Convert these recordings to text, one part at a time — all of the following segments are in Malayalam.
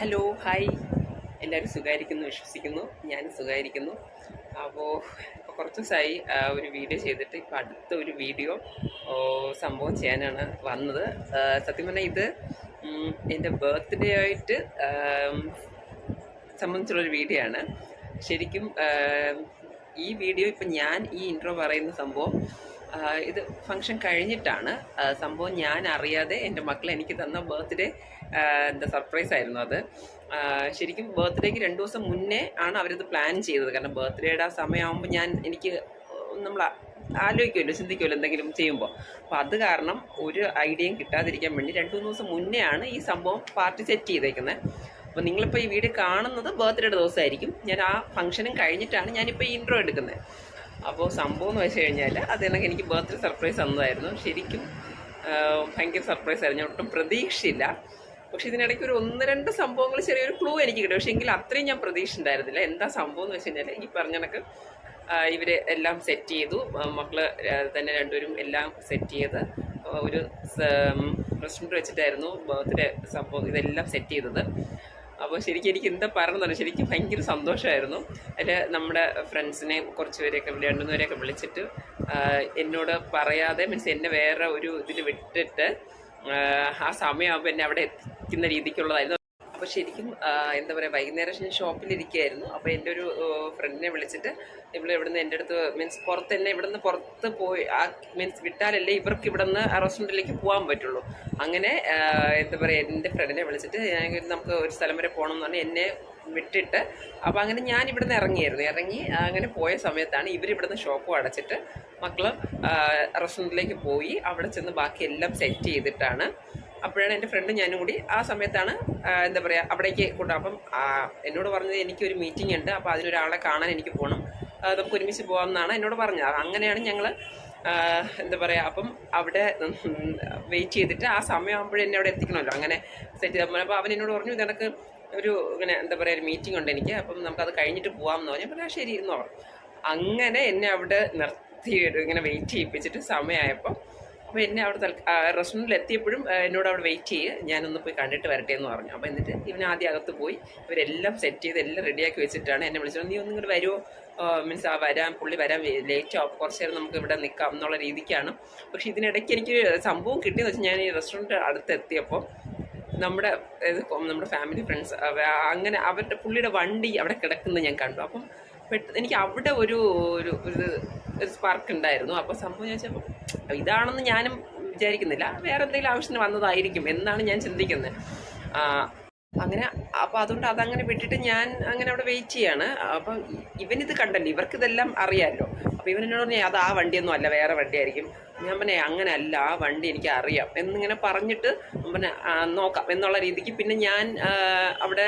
ഹലോ ഹായ് എല്ലാവരും സുഖമായിരിക്കുന്നു വിശ്വസിക്കുന്നു. ഞാൻ സുഖമായിരിക്കുന്നു അപ്പോൾ ഇപ്പോൾ കുറച്ച് ദിവസമായി ഒരു വീഡിയോ ചെയ്തിട്ട് ഇപ്പോൾ അടുത്ത ഒരു വീഡിയോ സംഭവം ചെയ്യാനാണ് വന്നത്. സത്യം പറഞ്ഞാൽ ഇത് എന്റെ ബർത്ത്ഡേ ആയിട്ട് സംബന്ധിച്ചുള്ളൊരു വീഡിയോ ആണ്. ശരിക്കും ഈ വീഡിയോ ഇപ്പം ഞാൻ ഈ ഇൻട്രോ പറയുന്ന സംഭവം ഇത് ഫങ്ഷൻ കഴിഞ്ഞിട്ടാണ്. സംഭവം ഞാൻ അറിയാതെ എന്റെ മക്കൾ എനിക്ക് തന്ന ബർത്ത്ഡേ എന്താ സർപ്രൈസ് ആയിരുന്നു അത്. ശരിക്കും ബർത്ത്ഡേക്ക് രണ്ട് ദിവസം മുന്നേ ആണ് അവരത് പ്ലാൻ ചെയ്തത്. കാരണം ബർത്ത്ഡേയുടെ ആ സമയമാകുമ്പോൾ ഞാൻ എനിക്ക് നമ്മൾ ആലോചിക്കുമല്ലോ ചിന്തിക്കുമല്ലോ എന്തെങ്കിലും ചെയ്യുമ്പോൾ അപ്പോൾ അത് കാരണം ഒരു ഐഡിയയും കിട്ടാതിരിക്കാൻ വേണ്ടി രണ്ട് മൂന്ന് ദിവസം മുന്നേ ആണ് ഈ സംഭവം പാർട്ടി സെറ്റ് ചെയ്തേക്കുന്നത് അപ്പോൾ നിങ്ങളിപ്പോൾ ഈ വീഡിയോ കാണുന്നത് ബർത്ത്ഡേയുടെ ദിവസമായിരിക്കും. ഞാൻ ആ ഫംഗ്ഷനും കഴിഞ്ഞിട്ടാണ് ഞാനിപ്പോൾ ഈ ഇൻട്രോ എടുക്കുന്നത് അപ്പോൾ സംഭവം എന്ന് വെച്ച് കഴിഞ്ഞാൽ അത് എനിക്ക് ബർത്ത്ഡേ സർപ്രൈസ് തന്നതായിരുന്നു. ശരിക്കും ഭയങ്കര സർപ്രൈസ് ആയിരുന്നു. ഞാൻ ഒട്ടും പ്രതീക്ഷയില്ല പക്ഷെ ഇതിനിടയ്ക്ക് ഒരു ഒന്ന് രണ്ട് സംഭവങ്ങൾ ചെറിയൊരു ക്ലൂ എനിക്ക് കിട്ടും. പക്ഷേ എങ്കിൽ അത്രയും ഞാൻ പ്രതീക്ഷ ഉണ്ടായിരുന്നില്ല എന്താ സംഭവം എന്ന് വെച്ച് കഴിഞ്ഞാൽ ഈ പറഞ്ഞ കണക്ക് ഇവർ എല്ലാം സെറ്റ് ചെയ്തു. മക്കൾ തന്നെ രണ്ടുപേരും എല്ലാം സെറ്റ് ചെയ്ത് ഒരു റെസ്റ്റോറന്റ് വെച്ചിട്ടായിരുന്നു ബർത്ത്ഡേ സംഭവം ഇതെല്ലാം സെറ്റ് ചെയ്തത്. അപ്പോൾ ശരിക്കും എനിക്ക് എന്താ പറഞ്ഞതാണ് ശരിക്കും ഭയങ്കര സന്തോഷമായിരുന്നു. അതിൽ നമ്മുടെ ഫ്രണ്ട്സിനെ കുറച്ച് പേരെയൊക്കെ രണ്ടുമൂന്ന് രണ്ട് പേരെയൊക്കെ വിളിച്ചിട്ട് എന്നോട് പറയാതെ മീൻസ് എന്നെ വേറെ ഒരു ഇതിൽ വിട്ടിട്ട് ആ, സമയം അവൻ അവിടെ എത്തിക്കുന്ന രീതിക്കുള്ളതായിരുന്നു. അപ്പോൾ ശരിക്കും എന്താ പറയുക വൈകുന്നേരം ഞാൻ ഷോപ്പിലിരിക്കുകയായിരുന്നു അപ്പോൾ എന്റെ ഒരു ഫ്രണ്ടിനെ വിളിച്ചിട്ട് ഇവിടെ ഇവിടുന്ന് എന്റെ അടുത്ത് മീൻസ് പുറത്ത് തന്നെ ഇവിടുന്ന് പുറത്ത് പോയി ആ മീൻസ് വിട്ടാലല്ലേ ഇവർക്ക് ഇവിടുന്ന് റെസ്റ്റോറന്റിലേക്ക് പോകാൻ പറ്റുള്ളൂ. അങ്ങനെ എന്താ പറയുക എന്റെ ഫ്രണ്ടിനെ വിളിച്ചിട്ട് ഞാൻ നമുക്ക് ഒരു സ്ഥലം വരെ പോകണം എന്ന് പറഞ്ഞാൽ എന്നെ വിട്ടിട്ട് അപ്പോൾ അങ്ങനെ ഞാൻ ഇവിടുന്ന് ഇറങ്ങിയായിരുന്നു. ഇറങ്ങി അങ്ങനെ പോയ സമയത്താണ് ഇവരിവിടുന്ന് ഷോപ്പും അടച്ചിട്ട് മക്കൾ റെസ്റ്റോറന്റിലേക്ക് പോയി. അവിടെ ചെന്ന് ബാക്കി എല്ലാം സെറ്റ് ചെയ്തിട്ടാണ് അപ്പോഴാണ് എന്റെ ഫ്രണ്ട് ഞാനും കൂടി. ആ സമയത്താണ് എന്താ പറയുക അവിടേക്ക് കൊണ്ടു അപ്പം എന്നോട് പറഞ്ഞത് എനിക്കൊരു മീറ്റിംഗ് ഉണ്ട് അപ്പോൾ അതിനൊരാളെ കാണാൻ എനിക്ക് പോകണം നമുക്ക് ഒരുമിച്ച് പോകാമെന്നാണ് എന്നോട് പറഞ്ഞത്. അങ്ങനെയാണ് ഞങ്ങൾ എന്താ പറയുക അപ്പം അവിടെ വെയിറ്റ് ചെയ്തിട്ട് ആ സമയമാകുമ്പോഴേ എന്നെ അവിടെ എത്തിക്കണമല്ലോ. അങ്ങനെ സെറ്റ് ചെയ്താൽ അപ്പോൾ അവൻ എന്നോട് പറഞ്ഞു ഇതെനക്ക് ഒരു ഇങ്ങനെ എന്താ പറയുക ഒരു മീറ്റിംഗ് ഉണ്ട് എനിക്ക്. അപ്പം നമുക്കത് കഴിഞ്ഞിട്ട് പോകാമെന്ന് പറഞ്ഞു. അപ്പോൾ ശരി എന്ന് പറഞ്ഞു അങ്ങനെ എന്നെ അവിടെ നിർത്തി ഇങ്ങനെ വെയിറ്റ് ചെയ്യിപ്പിച്ചിട്ട് സമയമായപ്പോൾ അപ്പോൾ എന്നെ അവിടെ റെസ്റ്റോറന്റിൽ എത്തിയപ്പോഴും എന്നോട് അവിടെ വെയിറ്റ് ചെയ്യുക ഞാനൊന്ന് പോയി കണ്ടിട്ട് വരട്ടെ എന്ന് പറഞ്ഞു. അപ്പോൾ എന്നിട്ട് ഇവൻ ആദ്യം അകത്ത് പോയി. ഇവരെല്ലാം സെറ്റ് ചെയ്ത് എല്ലാം റെഡിയാക്കി വെച്ചിട്ടാണ് എന്നെ വിളിച്ചത്. നീ ഒന്നും ഇങ്ങോട്ട് വരുമോ മീൻസ് ആ വരാൻ പുള്ളി വരാൻ ലേറ്റ് ആവും. കുറച്ച് നേരം നമുക്ക് ഇവിടെ നിൽക്കാം എന്നുള്ള രീതിക്കാണ്. പക്ഷേ ഇതിനിടയ്ക്ക് എനിക്ക് സംഭവം കിട്ടിയെന്ന് വെച്ചാൽ ഞാൻ ഈ റെസ്റ്റോറന്റ് അടുത്ത് എത്തിയപ്പോൾ നമ്മുടെ നമ്മുടെ ഫാമിലി ഫ്രണ്ട്സ് അങ്ങനെ അവരുടെ പുള്ളിയുടെ വണ്ടി അവിടെ കിടക്കുന്നത് ഞാൻ കണ്ടു. അപ്പം പെട്ടെന്ന് എനിക്ക് അവിടെ ഒരു ഒരു ഒരു സ്പാർക്ക് ഉണ്ടായിരുന്നു. അപ്പോൾ സംഭവം ഞാൻ വെച്ചപ്പോൾ ഇതാണെന്ന് ഞാനും വിചാരിക്കുന്നില്ല. വേറെ എന്തെങ്കിലും ആവശ്യത്തിന് വന്നതായിരിക്കും എന്നാണ് ഞാൻ ചിന്തിക്കുന്നത്. അങ്ങനെ അപ്പോൾ അതുകൊണ്ട് അതങ്ങനെ വിട്ടിട്ട് ഞാൻ അങ്ങനെ അവിടെ വെയിറ്റ് ചെയ്യാണ്. അപ്പം ഇവനിത് കണ്ടല്ലോ ഇവർക്ക് ഇതെല്ലാം അറിയാമല്ലോ അപ്പോൾ ഇവൻ എന്നോട് പറഞ്ഞു അത് ആ വണ്ടിയൊന്നും അല്ല വേറെ വണ്ടിയായിരിക്കും. ഞാൻ പിന്നെ അങ്ങനെ അല്ല ആ വണ്ടി എനിക്ക് അറിയാം. എന്നിങ്ങനെ പറഞ്ഞിട്ട് പിന്നെ നോക്കാം. എന്നുള്ള രീതിക്ക് പിന്നെ ഞാൻ അവിടെ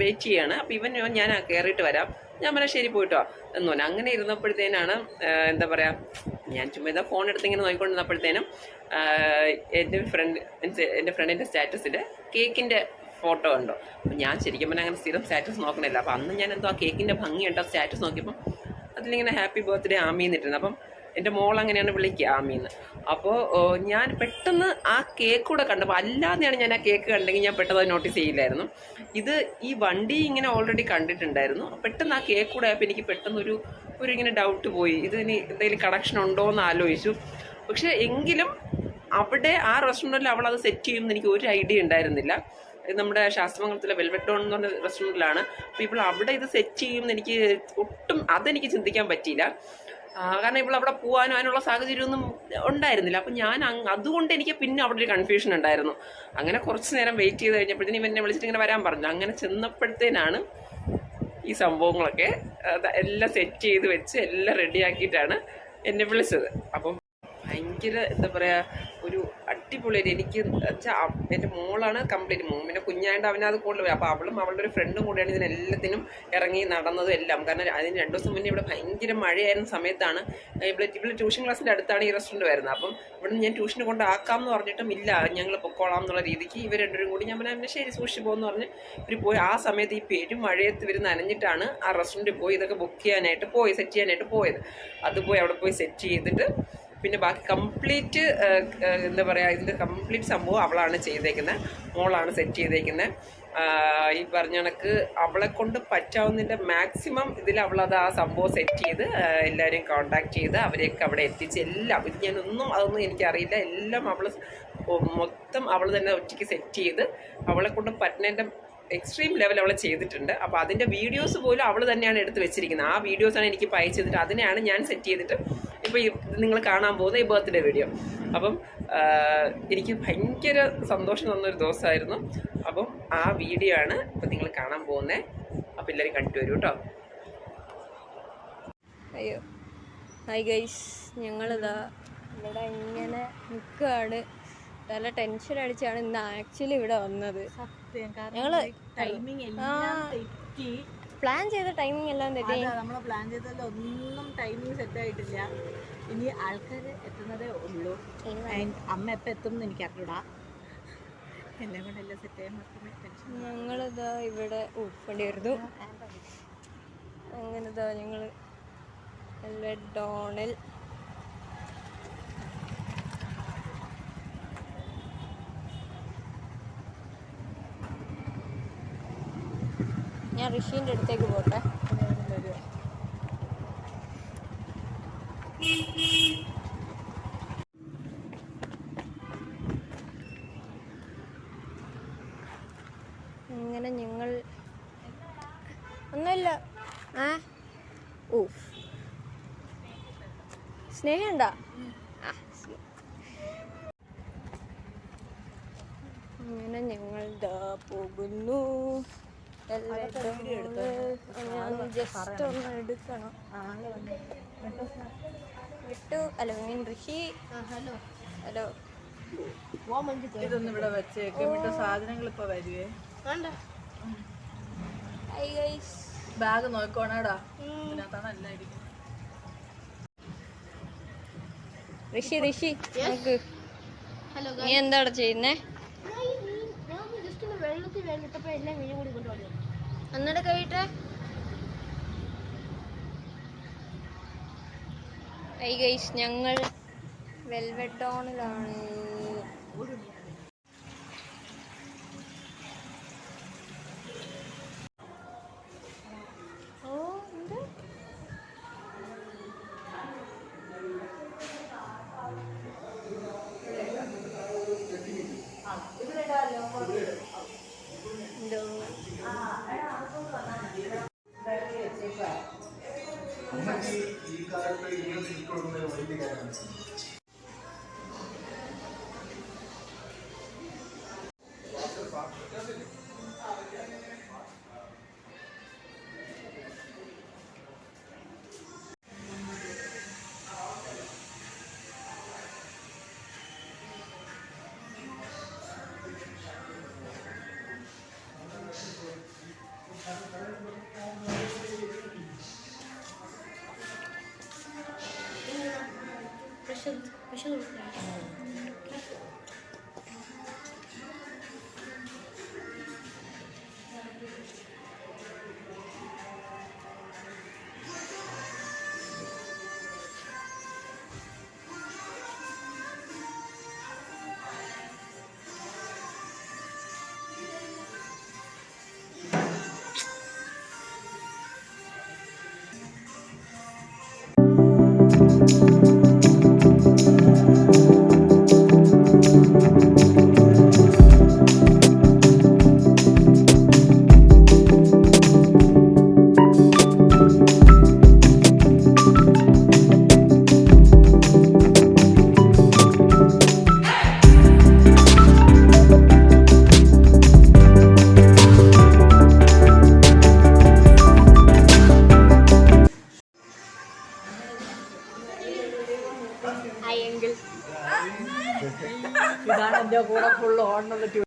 വെയിറ്റ് ചെയ്യാണ്. അപ്പോൾ ഇവൻ ഞാൻ കയറിയിട്ട് വരാം. ഞാൻ പറഞ്ഞാൽ ശരി പോയിട്ടോ. എന്ന് പറഞ്ഞു. അങ്ങനെ ഇരുന്നപ്പോഴത്തേനാണ് എന്താ പറയുക ഞാൻ ചുമ്മാ ഇതാ ഫോൺ എടുത്ത് ഇങ്ങനെ നോക്കിക്കൊണ്ടിരുന്നപ്പോഴത്തേനും എന്റെ ഫ്രണ്ട് എന്റെ ഫ്രണ്ടിന്റെ സ്റ്റാറ്റസിൽ കേക്കിന്റെ ഫോട്ടോ ഉണ്ടോ അപ്പം ഞാൻ ശരിക്കും പറഞ്ഞാൽ അങ്ങനെ സ്ഥിരം സ്റ്റാറ്റസ് നോക്കണില്ല. അപ്പം അന്ന് ഞാൻ എന്തോ ആ കേക്കിന്റെ ഭംഗിയുണ്ടോ സ്റ്റാറ്റസ് നോക്കിയപ്പം അതിലിങ്ങനെ ഹാപ്പി ബർത്ത്ഡേ ആമീന്നിട്ടുണ്ട് അപ്പം എന്റെ മോൾ അങ്ങനെയാണ് വിളിക്കുക ആമീന്ന്. അപ്പോൾ ഞാൻ പെട്ടെന്ന് ആ കേക്ക് കൂടെ കണ്ടപ്പോൾ അല്ലാതെയാണ് ഞാൻ ആ കേക്ക് കണ്ടെങ്കിൽ ഞാൻ പെട്ടെന്ന് അത് നോട്ടീസ് ചെയ്യില്ലായിരുന്നു. ഇത് ഈ വണ്ടി ഇങ്ങനെ ഓൾറെഡി കണ്ടിട്ടുണ്ടായിരുന്നു. പെട്ടെന്ന് ആ കേക്ക് കൂടെ ആയപ്പോൾ എനിക്ക് പെട്ടെന്ന് ഒരു ഒരു ഇങ്ങനെ ഡൗട്ട് പോയി. ഇതിന് എന്തെങ്കിലും കണക്ഷൻ ഉണ്ടോ എന്ന് ആലോചിച്ചു. പക്ഷേ എങ്കിലും അവിടെ ആ റെസ്റ്റോറന്റിൽ അവൾ അത് സെറ്റ് ചെയ്യുമെന്ന് എനിക്ക് ഒരു ഐഡിയ ഉണ്ടായിരുന്നില്ല. നമ്മുടെ ശാസ്ത്രമംഗലത്തിലെ വെൽവെട്ടോൺ എന്ന് പറഞ്ഞ റെസ്റ്റോറന്റിലാണ് അപ്പോൾ ഇപ്പോൾ അവിടെ ഇത് സെറ്റ് ചെയ്യുമെന്ന് എനിക്ക് ഒട്ടും അതെനിക്ക് ചിന്തിക്കാൻ പറ്റിയില്ല. കാരണം ഇപ്പോൾ അവിടെ പോകാനും അതിനുള്ള സാഹചര്യമൊന്നും ഉണ്ടായിരുന്നില്ല. അപ്പം ഞാൻ അതുകൊണ്ട് എനിക്ക് പിന്നെ അവിടെ ഒരു കൺഫ്യൂഷൻ ഉണ്ടായിരുന്നു. അങ്ങനെ കുറച്ച് നേരം വെയിറ്റ് ചെയ്ത് കഴിഞ്ഞപ്പോഴത്തേനും എന്നെ വിളിച്ചിട്ട് ഇങ്ങനെ വരാൻ പറഞ്ഞു. അങ്ങനെ ചെന്നപ്പോഴത്തേനാണ് ഈ സംഭവങ്ങളൊക്കെ എല്ലാം സെറ്റ് ചെയ്ത് വെച്ച് എല്ലാം റെഡിയാക്കിയിട്ടാണ് എന്നെ വിളിച്ചത്. അപ്പം ഭയങ്കര എന്താ പറയുക ഒരു അടിപൊളിയായിട്ട് എനിക്ക് വെച്ചാൽ എന്റെ മോളാണ് കംപ്ലീറ്റ് മോൻ പിന്നെ കുഞ്ഞായിട്ട് അവനത് കൂടുതൽ അപ്പോൾ അവളും അവളുടെ ഒരു ഫ്രണ്ടും കൂടിയാണ് ഇതിനെല്ലാത്തിനും ഇറങ്ങി നടന്നതും എല്ലാം. കാരണം അതിന് രണ്ട് ദിവസം മുന്നേ ഇവിടെ ഭയങ്കര മഴയായിരുന്ന സമയത്താണ് ഇവിടെ ഇവിടെ ട്യൂഷൻ ക്ലാസ്സിന്റെ അടുത്താണ് ഈ റെസ്റ്റോറന്റ് വരുന്നത്. അപ്പം ഇവിടെ ഞാൻ ട്യൂഷന് കൊണ്ടാക്കാം എന്ന് പറഞ്ഞിട്ടും ഇല്ല. ഞങ്ങൾ പൊക്കോളാം എന്നുള്ള രീതിക്ക് ഇവർ രണ്ടുപേരും കൂടി ഞാൻ പിന്നെ ശരി സൂക്ഷിച്ച് പോകുമെന്ന് പറഞ്ഞ് ഇവർ പോയി. ആ സമയത്ത് ഈ പേരും മഴയത്ത് ഇവർ നനഞ്ഞിട്ടാണ് ആ റെസ്റ്റോറന്റിൽ പോയി ഇതൊക്കെ ബുക്ക് ചെയ്യാനായിട്ട് പോയി സെറ്റ് ചെയ്യാനായിട്ട് പോയത്. അത് പോയി അവിടെ പോയി സെറ്റ് ചെയ്തിട്ട് പിന്നെ ബാക്കി കംപ്ലീറ്റ് എന്താ പറയുക ഇതിന്റെ കംപ്ലീറ്റ് സംഭവം അവളാണ് ചെയ്തേക്കുന്നത് മോളാണ് സെറ്റ് ചെയ്തേക്കുന്നത് ഈ പറഞ്ഞ കണക്ക് അവളെ കൊണ്ട് പറ്റാവുന്നതിന്റെ മാക്സിമം ഇതിൽ അവളത് ആ സംഭവം സെറ്റ് ചെയ്ത് എല്ലാവരെയും കോണ്ടാക്ട് ചെയ്ത് അവരെയൊക്കെ അവിടെ എത്തിച്ച് എല്ലാം ഇത് ഞാനൊന്നും അതൊന്നും എനിക്കറിയില്ല. എല്ലാം അവൾ മൊത്തം അവൾ തന്നെ ഒറ്റയ്ക്ക് സെറ്റ് ചെയ്ത് അവളെ കൊണ്ട് പറ്റുന്നതിന്റെ എക്സ്ട്രീം ലെവൽ അവൾ ചെയ്തിട്ടുണ്ട്. അപ്പോൾ അതിന്റെ വീഡിയോസ് പോലും അവൾ തന്നെയാണ് എടുത്ത് വെച്ചിരിക്കുന്നത്. ആ വീഡിയോസാണ് എനിക്ക് പൈ ചെയ്തിട്ട് അതിനെയാണ് ഞാൻ സെറ്റ് ചെയ്തിട്ട് ഇപ്പോൾ നിങ്ങൾ കാണാൻ പോകുന്ന ഈ ബർത്ത്ഡേ വീഡിയോ അപ്പം എനിക്ക് ഭയങ്കര സന്തോഷം തന്നൊരു ദിവസമായിരുന്നു. അപ്പം ആ വീഡിയോ ആണ് ഇപ്പം നിങ്ങൾ കാണാൻ പോകുന്നത് അപ്പം എല്ലാവരും കണ്ടു വരൂ കേട്ടോ അയ്യോ. ഹായ് ഗൈസ് ഞങ്ങളിതാ ഇവിടെ ഇങ്ങനെ നിൽക്കുകയാണ് നല്ല ടെൻഷൻ അടിച്ചാണ് ഇന്ന് ആക്ച്വലി ഇവിടെ വന്നത്. ഞങ്ങൾ പ്ലാൻ ചെയ്ത ടൈമിംഗ് എല്ലാം തെറ്റി. അതാ നമ്മൾ പ്ലാൻ ചെയ്തതിൽ ഒന്നും ടൈമിംഗ് സെറ്റ് ആയിട്ടില്ല. ഇനി ആൾക്കാർ എത്തുന്നതേ ഉള്ളൂ. അമ്മ എപ്പോൾ എത്തും എന്ന് എനിക്ക് അറിഞ്ഞൂടാ എല്ലാം കൂടെ എല്ലാം സെറ്റ് ചെയ്യാൻ മാത്രമേ ടെൻഷൻ ഞങ്ങളിതാ ഇവിടെ ഊപ്പേണ്ടി വരുന്നു അങ്ങനെ ഇതാ ഞങ്ങൾ ഡോണിൽ. ഞാൻ ഋഷീന്റെ അടുത്തേക്ക് പോട്ടെ അങ്ങനെ ഞങ്ങൾ ഒന്നുമില്ല ആ ഊഫ് സ്നേഹമുണ്ടോ ആ, സ്നേ- അങ്ങനെ ഞങ്ങൾ ദാ പോകുന്നു ഞാൻ ജസ്റ്റ് ഒന്ന് എടുക്കണം വിട്ടു അല്ല മീൻ ഋഷി. ഹലോ ഹലോ ഇതൊന്നും ഇവിടെ വെച്ചേക്ക് വിട്ട സാധനങ്ങൾ ഇപ്പൊ വരുവേ ബാഗ് നോക്കണേടാ ഇതിനകത്താണ് എല്ലാം ഇരിക്കുന്നത് ഋഷി ഋഷി നോക്ക് നീ എന്താണ് ചെയ്യുന്നേ എന്നിട്ട് കഴിട്ടെ. ഐ ഗൈസ് ഞങ്ങൾ വെൽവെറ്റ് too. എന്റെ കൂടെ ഫുൾ ഓണുള്ള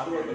അതുകൊണ്ട്.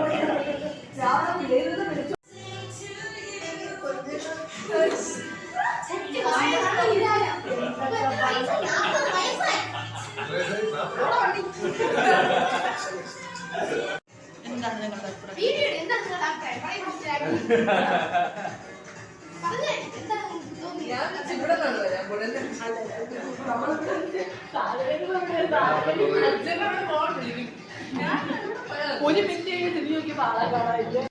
എന്താണ് നിങ്ങളുടെ ഒരു മിനിറ്റ് കഴിഞ്ഞ് തിരിഞ്ഞു നോക്കിയപ്പോ ആളെ കാണാറില്ല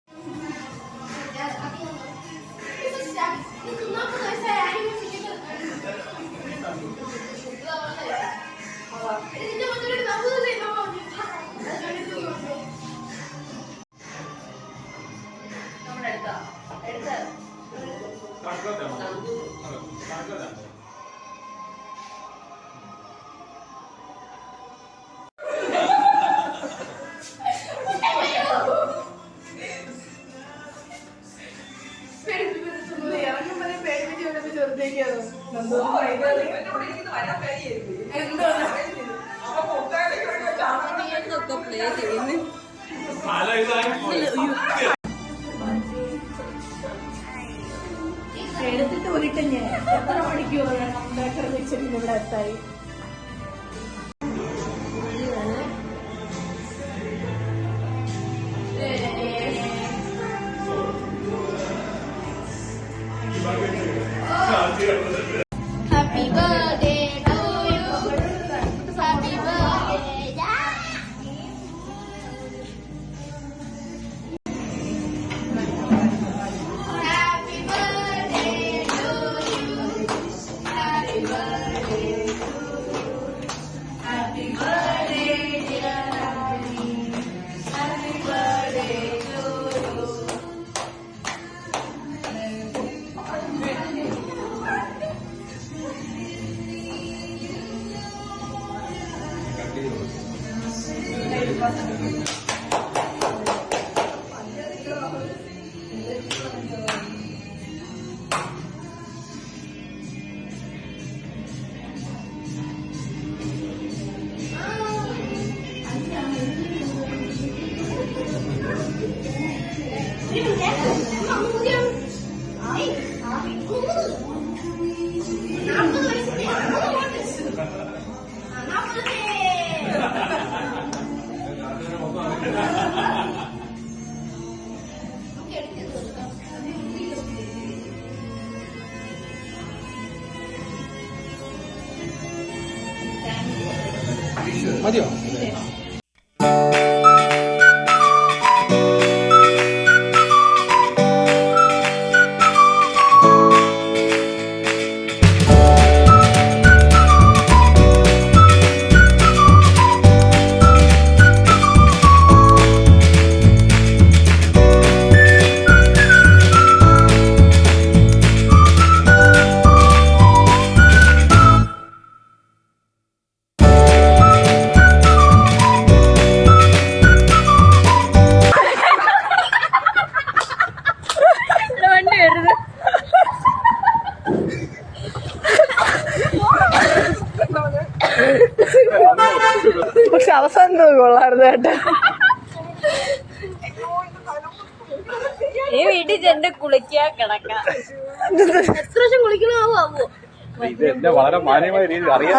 വളരെ മാന്യമായ രീതിയിൽ അറിയാം.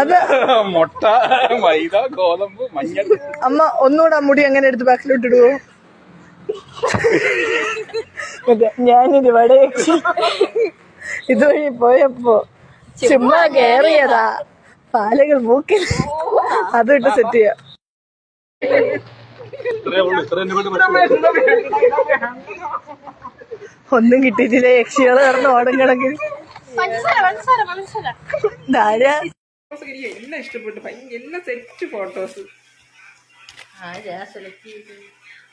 മുട്ട മൈദ ഗോതമ്പ് മഞ്ഞൾ. അമ്മ ഒന്നുകൂടെ മുടി അങ്ങനെ എടുത്ത് ബാക്കിലോട്ട് ഇടുവോ അതെ വട ഇതുവഴി പോയപ്പോ ചുമ്മാ കേറിയതാ. പാലകൾ മൂക്കിൽ അതും ഇട്ട് സെറ്റ് ചെയ്യാം. ഒന്നും കിട്ടിയിട്ടില്ല യക്ഷികൾ കിടന്ന് ഓടം കിടക്കിൽ ഫോട്ടോസ് എനിക്ക് എല്ലാം ഇഷ്ടപ്പെട്ടു. എല്ലാം സെറ്റ് ഫോട്ടോസ്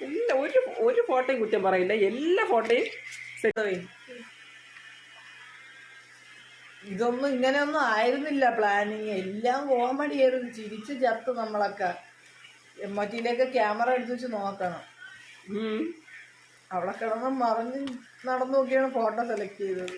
എല്ലാ ഒരു ഒരു ഫോട്ടോയും കുറ്റം പറയില്ല. എല്ലാ ഫോട്ടോയും സെറ്റ് ഇതൊന്നും ഇങ്ങനെയൊന്നും ആയിരുന്നില്ല പ്ലാനിങ് എല്ലാം കോമഡി ആയിരുന്നു. ചിരിച്ച് ചത്ത് നമ്മളൊക്കെ. എം ഒ ടിയിലേക്ക് ക്യാമറ എടുത്തു വെച്ച് നോക്കണം. അവിടെ കിടന്ന് മറിഞ്ഞ് നടന്നു നോക്കിയാണ് ഫോട്ടോ സെലക്ട് ചെയ്തത്.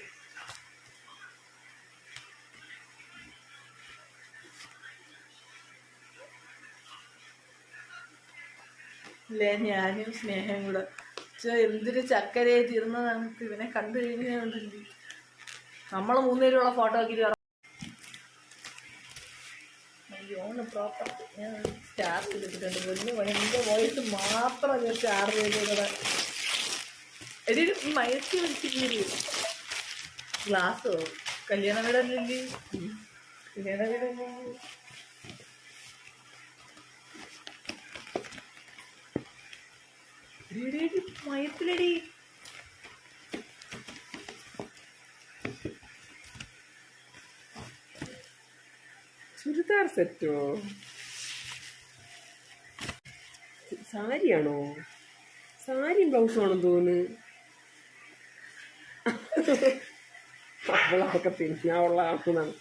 ഇല്ലേ? ഞാനും സ്നേഹം കൂടെ. പക്ഷേ എന്തൊരു ചക്കരയെ തീർന്ന നമുക്ക് ഇവനെ കണ്ടു കഴിഞ്ഞുണ്ടെങ്കിൽ നമ്മൾ മൂന്നുപേരുള്ള ഫോട്ടോ ആക്കി ഇറ- അയ്യോ പ്രോപ്പർട്ടി കല്യാണ വീടല്ലേ കല്യാണ വീടല്ലേ എടി, എടി, എടി, മയത്തിലടി. ചുരിദാർ സെറ്റോ? സാരിയാണോ? സാരിയും ബ്ലൗസും ആണെന്ന് തോന്നുന്നു അവളൊക്കെ തിന്നാനുള്ള ആണെന്നാണ്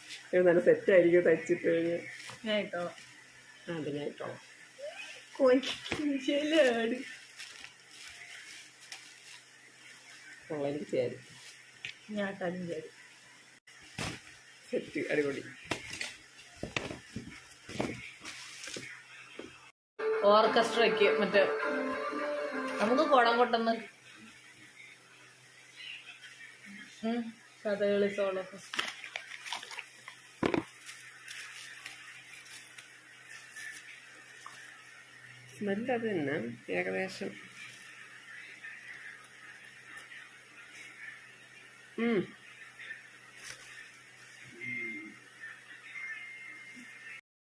നല്ല സെറ്റായിരിക്കും തയ്ച്ചിട്ട്. കഴിഞ്ഞ് അതിനായിട്ടോ കൊള്ളാം എനിക്ക് ചേരും ഞാൻ ചേരി സെറ്റ് അടിപൊളി. ഓർക്കസ്ട്രയ്ക്ക് മറ്റേ നമുക്ക് കുടം കൊട്ടുന്ന കഥകളി സോളോ ഫെസ്റ്റ് സ്മെല്ല് അത് തന്നെ ഏകദേശം.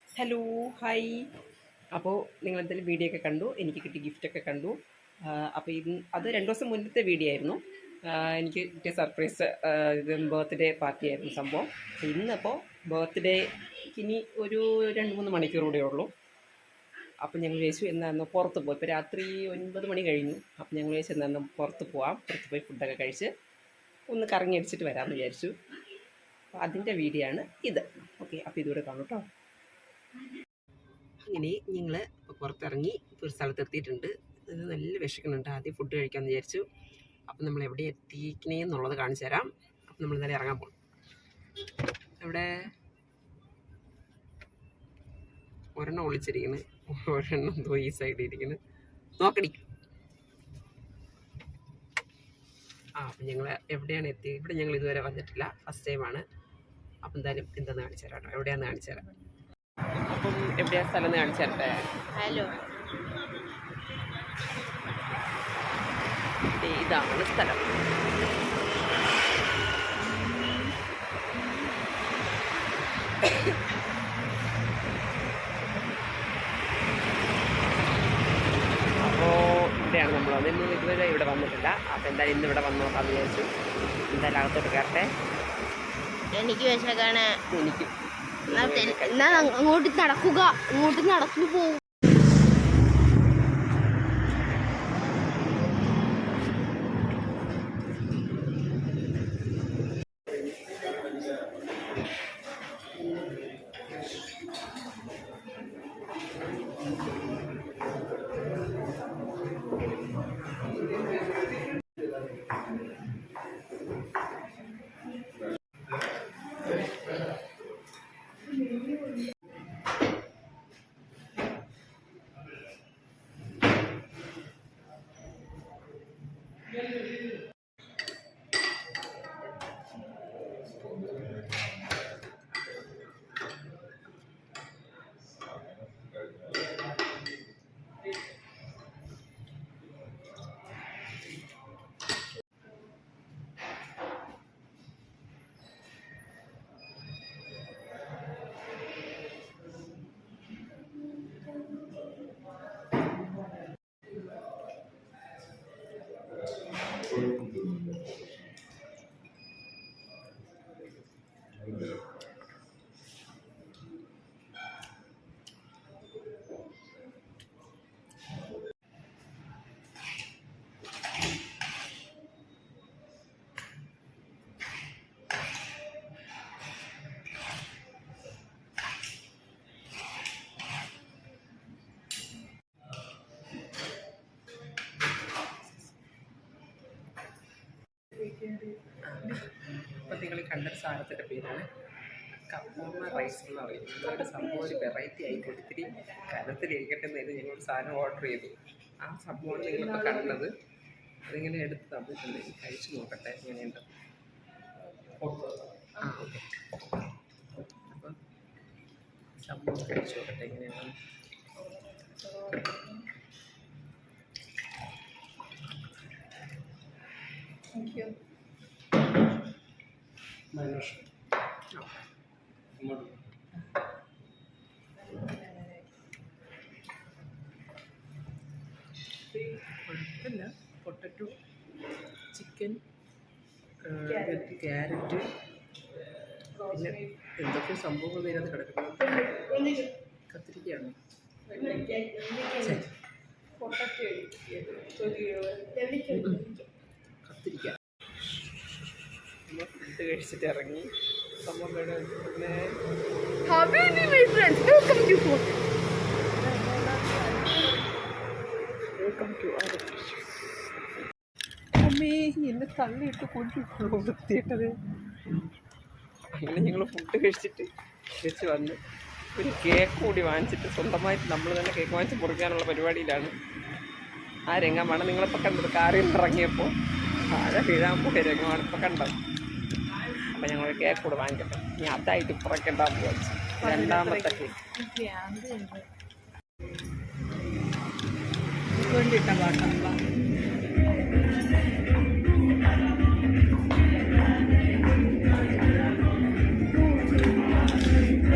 ഹലോ ഹായ് അപ്പോൾ നിങ്ങൾ എന്തെങ്കിലും വീഡിയോ ഒക്കെ കണ്ടു. എനിക്ക് കിട്ടി ഗിഫ്റ്റ് ഒക്കെ കണ്ടു. അപ്പോൾ ഇത് അത് രണ്ട് ദിവസം മുന്നത്തെ വീഡിയോ ആയിരുന്നു. എനിക്ക് കിട്ടിയ സർപ്രൈസ് ഇത് ബർത്ത്ഡേ പാർട്ടി ആയിരുന്നു സംഭവം. ഇന്നിപ്പോൾ ബർത്ത്ഡേ ഇനി ഒരു രണ്ട് മൂന്ന് മണിക്കൂർ കൂടെ ഉള്ളൂ. അപ്പം ഞങ്ങൾ വിചാരിച്ചു എന്നാന്ന് പുറത്ത് പോയി. ഇപ്പോൾ രാത്രി ഒൻപത് മണി കഴിഞ്ഞു. അപ്പം ഞങ്ങൾ വിചാരിച്ചു എന്നാന്ന് പുറത്ത് പോവാം. പുറത്ത് പോയി ഫുഡൊക്കെ കഴിച്ച്. ഒന്ന് കറങ്ങി അടിച്ചിട്ട് വരാമെന്ന് വിചാരിച്ചു. അപ്പോൾ അതിന്റെ വീഡിയോ ആണ് ഇത്. ഓക്കെ അപ്പോൾ ഇതുകൂടെ കാണും കേട്ടോ അങ്ങനെ ഞങ്ങൾ പുറത്തിറങ്ങി ഒരു സ്ഥലത്ത് എത്തിയിട്ടുണ്ട് ഇത് നല്ല വിശക്കുന്നുണ്ട്. ആദ്യം ഫുഡ് കഴിക്കാമെന്ന് വിചാരിച്ചു. അപ്പം നമ്മൾ എവിടെ എത്തിക്കണേ എന്നുള്ളത് കാണിച്ചു തരാം. അപ്പം നമ്മൾ ഇന്നലെ ഇറങ്ങാൻ പോകും ഇവിടെ ഒരെണ്ണം ഒളിച്ചിരിക്കുന്നു ഒരെണ്ണം ഈ സൈഡിൽ ഇരിക്കുന്നു നോക്കടി. ആ അപ്പം ഞങ്ങൾ എവിടെയാണ് എത്തി? ഇവിടെ ഞങ്ങൾ ഇതുവരെ വന്നിട്ടില്ല. ഫസ്റ്റ് ടൈമാണ് അപ്പം എന്തായാലും എന്താണെന്ന് കാണിച്ചു തരാം കേട്ടോ എവിടെയാന്ന് കാണിച്ചു തരാം. അപ്പം എവിടെയാണ് സ്ഥലം എന്ന് കാണിച്ചു തരട്ടെ? ഹലോ ഇതാണ് സ്ഥലം. വന്നിട്ടില്ല. അപ്പം എന്തായാലും ഇന്ന് ഇവിടെ വന്ന് നോക്കാമെന്ന് വിചാരിച്ചു. എന്തായാലും അകത്തോട്ട് കയറട്ടെ. എനിക്ക് വിശക്കാണ്. എനിക്ക് എന്നാ അങ്ങോട്ട് നടക്കുക. അങ്ങോട്ട് നടന്നു പോകും. അപ്പം നിങ്ങൾ കണ്ടൊരു സാധനത്തിന്റെ പേരാണ് കപ്പോമ റൈസ് എന്ന് പറയുന്നത്. ഒരു സംഭവം ഒരു വെറൈറ്റി ആയിക്കോട്ടെ ഇത്തിരി കനത്തിലിരിക്കട്ടെ എന്ന് ഞങ്ങൾ സാധനം ഓർഡർ ചെയ്തു. ആ സംഭവമാണ് നിങ്ങളിപ്പോൾ കണ്ടത് അതിങ്ങനെ എടുത്ത് തന്നിട്ടുണ്ട്. കഴിച്ചു നോക്കട്ടെ എങ്ങനെയുണ്ട്? ആ ഓക്കെ. അപ്പം സംഭവം കഴിച്ചു നോക്കട്ടെ എങ്ങനെയാണ്? കുഴപ്പമില്ല പൊട്ടറ്റോ ചിക്കൻ ക്യാരറ്റ്. പിന്നെ എന്തൊക്കെ സംഭവങ്ങൾ ഇതിനകത്ത് കിടക്കുന്നത് കത്തിരിക്കയാണ്? കത്തിരിക്ക. ഫുഡ് കഴിച്ചിട്ട് ഇറങ്ങി. അമ്മേ എന്നെ തള്ളിയിട്ട് വൃത്തിയിട്ടത് അങ്ങനെ ഞങ്ങൾ ഫുഡ് കഴിച്ചിട്ട് തിരിച്ച് വന്ന് ഒരു കേക്ക് കൂടി വാങ്ങിച്ചിട്ട് സ്വന്തമായിട്ട് നമ്മൾ തന്നെ കേക്ക് വാങ്ങിച്ച് മുറിക്കാനുള്ള പരിപാടിയിലാണ്. ആ രംഗമാണ് നിങ്ങളിപ്പോൾ കണ്ടത്. കാറിൽ ഇറങ്ങിയപ്പോൾ താഴെ വീഴാൻ പോയ രംഗമാണ് ഇപ്പോൾ കണ്ടത്. അപ്പം ഞങ്ങൾ കേക്ക് കൂടെ വാങ്ങിക്കട്ടെ. ഇനി അതായിട്ട് പുറക്കേണ്ടാൻ പോവാ രണ്ടാമത്തെ കേക്ക് വേണ്ടിയിട്ട പാട്ടല്ല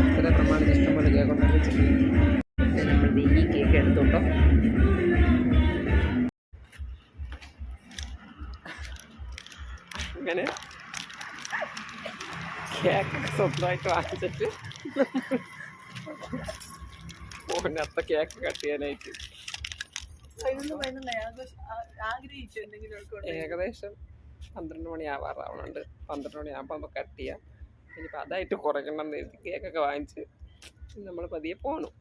ഇത്ര കേക്കൊക്കെ സ്വന്തമായിട്ട് വാങ്ങിച്ചിട്ട് മോനത്ത കേക്ക് കട്ട് ചെയ്യാനായിട്ട്. ഏകദേശം പന്ത്രണ്ട് മണി ആവാറാവണുണ്ട് പന്ത്രണ്ട് മണിയാകുമ്പോൾ നമുക്ക് കട്ട് ചെയ്യാം ഇനിയിപ്പോൾ അതായിട്ട് കുറയ്ക്കണം എന്ന് കരുതി കേക്കൊക്കെ വാങ്ങിച്ച് നമ്മൾ പതിയെ പോകണം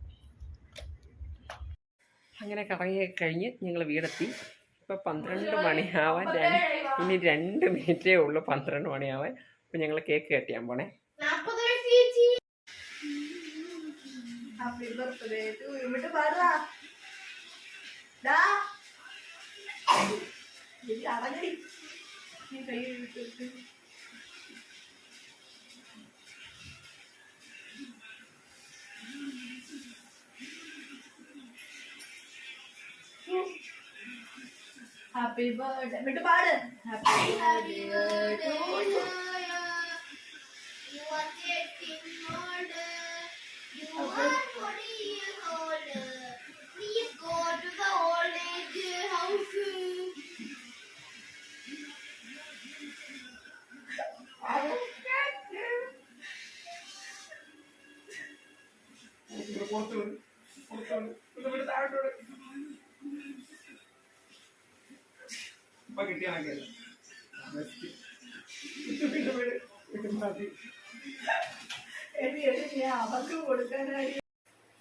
അങ്ങനെ കറങ്ങി കഴിഞ്ഞ് ഞങ്ങൾ വീടെത്തി ഇപ്പോൾ പന്ത്രണ്ട് മണിയാവാൻ ഇനി രണ്ട് മിനിറ്റേ ഉള്ളൂ പന്ത്രണ്ട് മണിയാവാൻ അപ്പോൾ ഞങ്ങൾ കേക്ക് കട്ട് ചെയ്യാൻ പോണേ. ഹാപ്പി ബർത്ത്ഡേ ടു ഇവിടെ പാടാ അടങ്ങടി. നീ കൈ എടുത്തിട്ട് ഹാപ്പി ബർത്ത്ഡേ എന്നിട്ട് പാട്. Happy birthday Okay.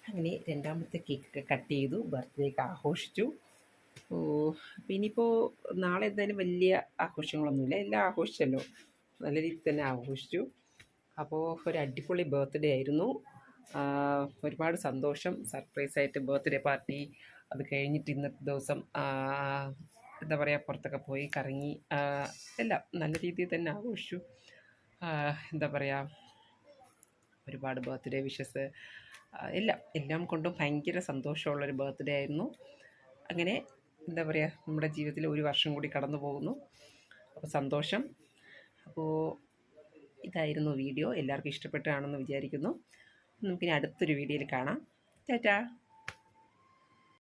അങ്ങനെ രണ്ടാമത്തെ കേക്കൊക്കെ കട്ട് ചെയ്തു ബർത്ത്ഡേക്ക് ആഘോഷിച്ചു. അപ്പം ഇനിയിപ്പോൾ നാളെ എന്തായാലും വലിയ ആഘോഷങ്ങളൊന്നുമില്ല. എല്ലാം ആഘോഷിച്ചല്ലോ. നല്ല രീതിയിൽ തന്നെ ആഘോഷിച്ചു. അപ്പോൾ ഒരു അടിപൊളി ബർത്ത്ഡേ ആയിരുന്നു. ഒരുപാട് സന്തോഷം. സർപ്രൈസ് ആയിട്ട് ബർത്ത്ഡേ പാർട്ടി അത് കഴിഞ്ഞിട്ട് ഇന്നത്തെ ദിവസം എന്താ പറയുക പുറത്തൊക്കെ പോയി കറങ്ങി എല്ലാം നല്ല രീതിയിൽ തന്നെ ആഘോഷിച്ചു. എന്താ പറയുക ഒരുപാട് ബർത്ത്ഡേ വിഷസ് എല്ലാം എല്ലാം കൊണ്ടും ഭയങ്കര സന്തോഷമുള്ളൊരു ബർത്ത്ഡേ ആയിരുന്നു. അങ്ങനെ എന്താ പറയുക നമ്മുടെ ജീവിതത്തിൽ ഒരു വർഷം കൂടി കടന്നു പോകുന്നു. അപ്പോൾ സന്തോഷം. അപ്പോൾ ഇതായിരുന്നു വീഡിയോ. എല്ലാവർക്കും ഇഷ്ടപ്പെട്ടാണെന്ന് വിചാരിക്കുന്നു. നമുക്കിനി അടുത്തൊരു വീഡിയോയിൽ കാണാം. ടാറ്റാ!